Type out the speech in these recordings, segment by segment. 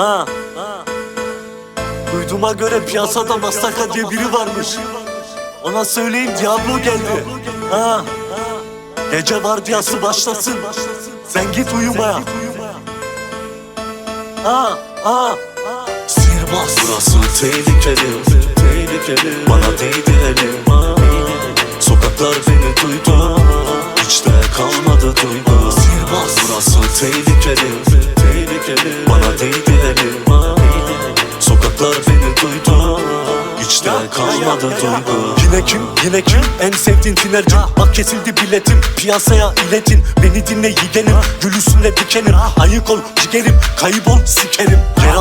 Ha. Duyduğuma göre piyasada Mastaka diye biri varmış. Ona söyleyin Diablo geldi. Ha. Gece vardiyası başlasın. Sen git uyumaya. Ha. Ha. Sihirbaz. Burası tehlikeli, tehlikeli Bana değdi elim Sokaklar beni duydu Hiç de kalmadı duygu Sihirbaz. Burası tehlikeli kalmadı duygu Yine kim yine kim? En sevdiğin tinerci Bak kesildi biletim. Piyasaya iletin. Beni dinle yigenim gül üstünde dikenim Ayık ol cigerim kaybol sikerim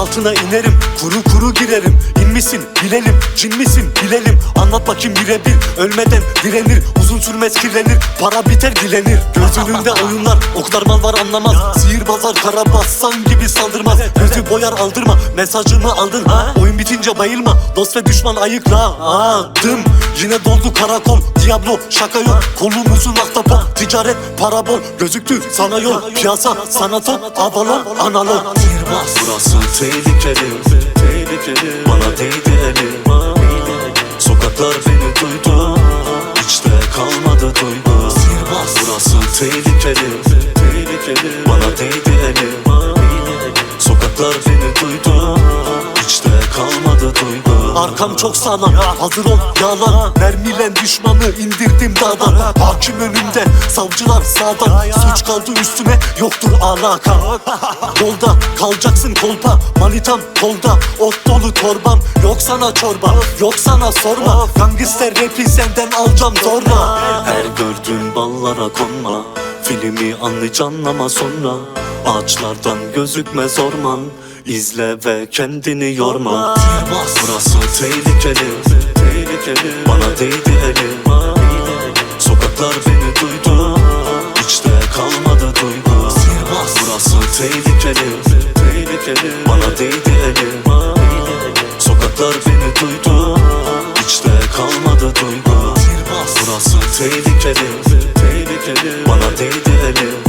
altına inerim. Kuru kuru girerim. İn misin bilelim. Cin misin? Bilelim. Anlat bakayım birebir ölmeden direnir. Uzun sürmez kirlenir. Para biter dilenir. Göz önünde oyunlar. O kadar mal var anlamaz. Sihirbazlar kara bassan gibi saldırmaz. Gözü boyar aldırma. Mesajımı aldın. Ha? Oyun bitince bayılma. Dost ve düşman ayıkla. Adım yine doldu karakol. Diablo şaka yok. Kolumuzun ahtapot. Ticaret para bol gözüktü sana yol. Piyasa sana top avalon analog Sihirbaz Burası tehlikeli, tehlikeli. Bana değdi elim Sokaklar beni duydu. Hiç de kalmadı duygu. Burası tehlikeli, tehlikeli. Bana değdi elim Arkam çok sağlam. Hazır ol yağlar Mermiyle düşmanı indirdim dağdan. Hakim önümde savcılar sağdan Suç kaldı üstüme yoktur alaka. Yolda kalacaksın kolpa Manitam kolda. Ot dolu torbam Yok sana çorba yok sana sorma. Gangster rapi senden alacağım zorla. Her gördüğün ballara konma. Filmi anlayacaksın ama sonra. Ağaçlardan gözükmez orman İzle ve kendini yorma. Sihirbaz Burası tehlikeli, tehlikeli. Bana değdi elim Sokaklar beni duydu. Hiç de kalmadı duygu. Sihirbaz Burası tehlikeli, tehlikeli. Bana değdi elim Sokaklar beni duydu. Hiç de kalmadı duygu. Sihirbaz Burası tehlikeli, tehlikeli. Bana değdi elim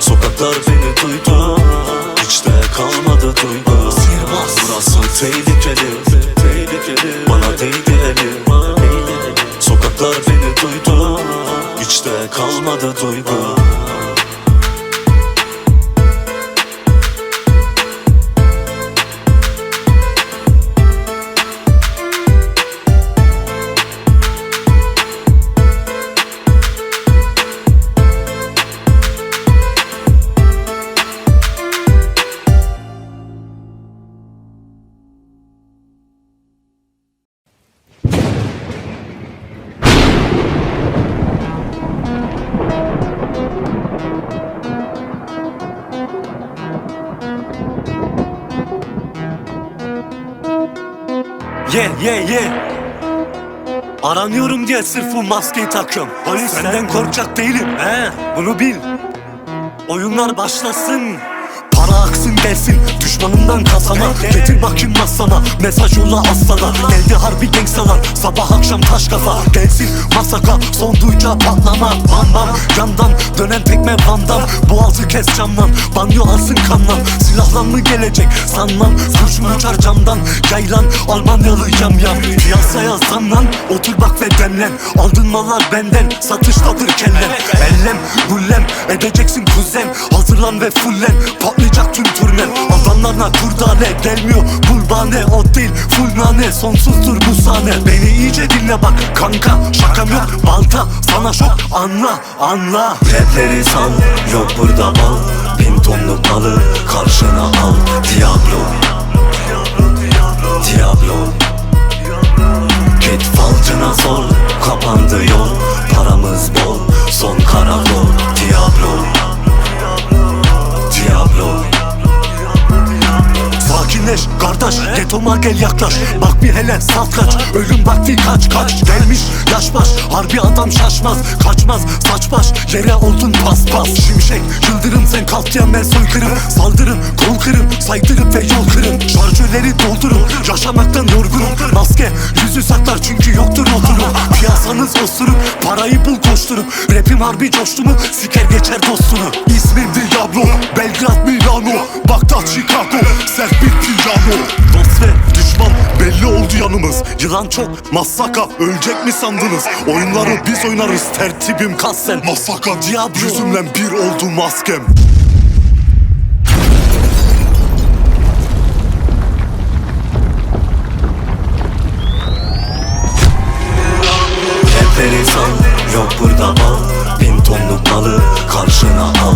Sokaklar beni duydu. Hiç de kalmadı duygu. Sihirbaz. Burası tehlikeli, tehlikeli. Bana değdi elim Sokaklar beni duydu. Hiç de kalmadı duygu Ye ye ye. Aranıyorum diye sırf bu maskeyi takıyorum. Polis senden korkacak değilim. He. Bunu bil. Oyunlar başlasın Para aksın gelsin düşmanımdan kasana. Getir bakayım masana mesaj yolla aslana. Geldi harbi gangstalar sabah akşam taş kafa. Gelsin masaka son duyca patlama Bam bam. Yandan dönen tekme vandam Boğazı kes camdan. Banyo alsın kanlan Silahlan mı gelecek sanmam. Kurşun uçar camdan yaylan Almanyalı yam yam. Piyasaya zamlan otur bak ve demlen. Aldın mallar benden satıştadır kellen. Ellem gullem edeceksin kuzen. Hazırlan ve fullen patlayacak tüm turnen Adamlarına kurdane gelmiyor. Bulbane O değil full nane. Sonsuzdur bu sahne. Beni iyice dinle bak kanka. Şakam yok balta Sana şok. Anla anla. Rapleri sal yok burada bal. Bin tonluk malı karşına al. Diablo. Diablo. Git falcına sor. Kapandı yol. Paramız bol. Son karakol Diablo Kardeş getoma gel yaklaş. Bak bir hele saf kaç? Ölüm vakti kaç? Kaç? Gelmiş yaş baş. Harbi adam şaşmaz Kaçmaz. Saç baş yere oldun pas pas. Şimşek yıldırım sen kalk diyen ben soykırım Saldırın kol kırın saydırıp ve yol kırın Şarjörleri doldurun yaşamaktan yorgunum. Maske yüzü saklar çünkü yoktur oturum. Piyasanız osuruk parayı bul koşturup. Rapim harbi coştu mu siker geçer dostunu. İsmim Diablo Yılan çok. Masaka ölecek mi sandınız? Oyunları biz oynarız tertibim kassen Masaka Diablo Yüzümle bir oldu maskem. Hep sal Yok burada al. Bin tonluk malı karşına al